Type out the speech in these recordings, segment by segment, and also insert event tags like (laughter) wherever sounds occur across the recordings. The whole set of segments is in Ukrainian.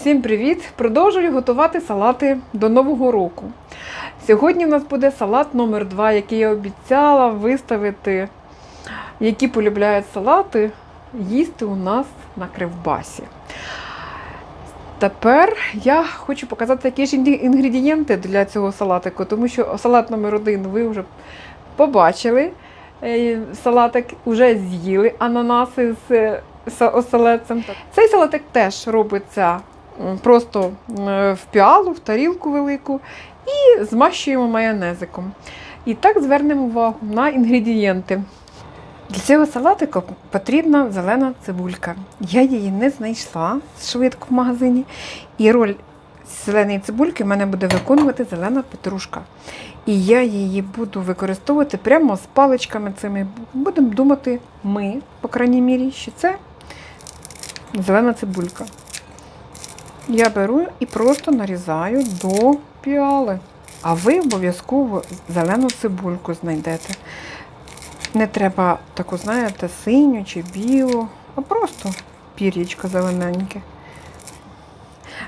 Всім привіт! Продовжую готувати салати до Нового року. Сьогодні у нас буде салат номер 2 який я обіцяла виставити, які полюбляють салати, їсти у нас на кривбасі. Тепер я хочу показати, які ж інгредієнти для цього салатику, тому що салат номер 1 ви вже побачили. Е, Салатик вже з'їли ананаси з е, оселедцем. Цей салатик теж робиться просто в піалу, в тарілку велику і змащуємо майонезиком. І так звернемо увагу на інгредієнти. Для цього салатику потрібна зелена цибулька. Я її не знайшла швидко в магазині. І роль зеленої цибульки в мене буде виконувати зелена петрушка. І я її буду використовувати прямо з паличками цими. Будемо думати ми, по крайній мірі, що це зелена цибулька. Я беру і просто нарізаю до піали. А ви обов'язково зелену цибульку знайдете. Не треба таку, знаєте, синю чи білу, а просто пір'ячко зелененьке.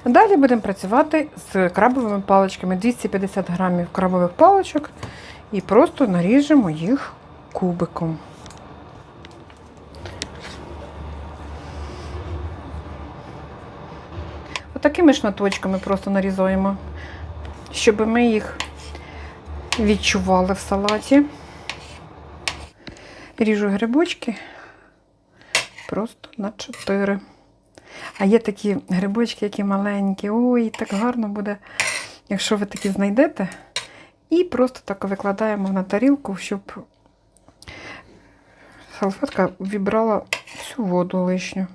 Далі будемо працювати з крабовими паличками. 250 грамів крабових паличок і просто наріжемо їх кубиком. Отакими шматочками просто нарізаємо, щоб ми їх відчували в салаті. Ріжу грибочки просто на 4. А є такі грибочки, які маленькі. Ой, так гарно буде, якщо ви такі знайдете. І просто так викладаємо на тарілку, щоб салфетка вібрала всю воду лишню.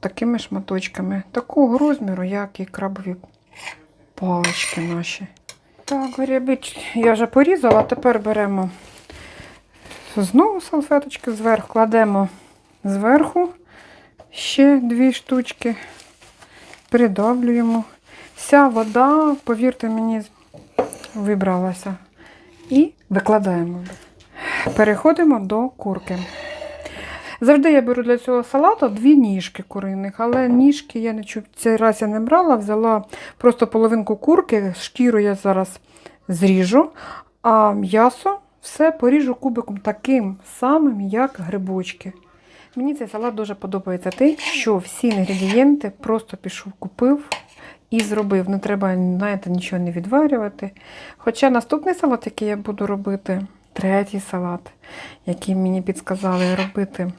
Такими шматочками. Такого розміру, як і крабові палички наші. Так, грибочки я вже порізала, тепер беремо знову салфеточки зверху, кладемо зверху ще дві штучки, придавлюємо. Вся вода, повірте мені, вибралася. І викладаємо. Переходимо до курки. Завжди я беру для цього салату дві ніжки куриних, але ніжки я не чу... цей раз я не брала, взяла просто половинку курки, шкіру я зараз зріжу, а м'ясо все поріжу кубиком таким самим, як грибочки. Мені цей салат дуже подобається тим, що всі інгредієнти просто пішов, купив і зробив. Не треба, знаєте, нічого не відварювати. Хоча наступний салат, який я буду робити, третій салат, який мені підсказали робити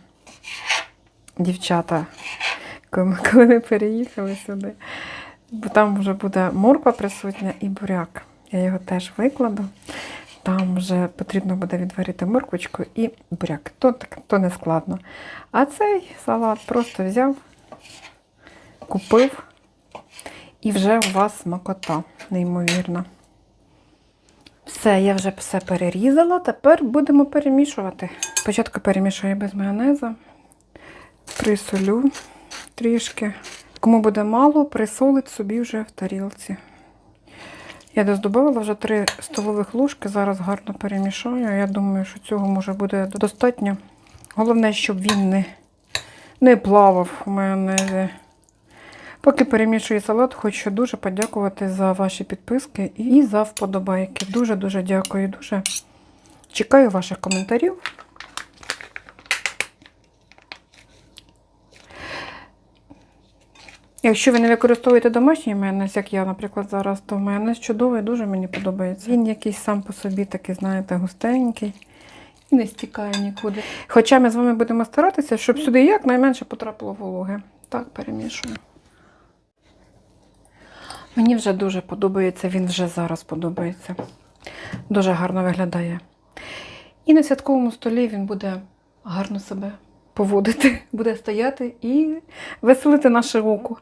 дівчата, (laughs) коли ми переїхали сюди. Бо там вже буде морква присутня і буряк. Я його теж викладу. Там вже потрібно буде відварити морквочку і буряк. То, то не складно. А цей салат просто взяв, купив, і вже у вас смакота, неймовірна. Все, я вже все перерізала, тепер будемо перемішувати. Спочатку перемішую без майонезу, присолю трішки. Кому буде мало, присолить собі вже в тарілці. Я десь додавала вже 3 столових ложки, зараз гарно перемішаю. Я думаю, що цього може буде достатньо. Головне, щоб він не, не плавав у майонезі. Поки перемішую салат, хочу дуже подякувати за ваші підписки і за вподобайки. Дуже-дуже дякую. Дуже чекаю ваших коментарів. Якщо ви не використовуєте домашній майонез, як я, наприклад, зараз, то майонез чудовий, дуже мені подобається. Він якийсь сам по собі такий, знаєте, густенький і не стікає нікуди. Хоча ми з вами будемо старатися, щоб сюди якнайменше потрапило вологи. Так, перемішую. Мені вже дуже подобається, він вже зараз подобається. Дуже гарно виглядає. І на святковому столі він буде гарно себе поводити, (laughs) буде стояти і веселити наше око.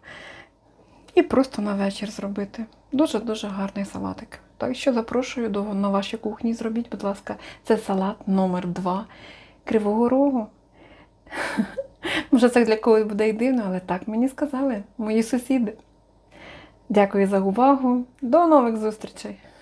І просто на вечір зробити. Дуже-дуже гарний салатик. Так що запрошую до на вашій кухні. Зробіть, будь ласка, це салат номер 2 Кривого Рогу. (laughs) Може, це для когось буде й дивно, але так мені сказали мої сусіди. Дякую за увагу. До нових зустрічей!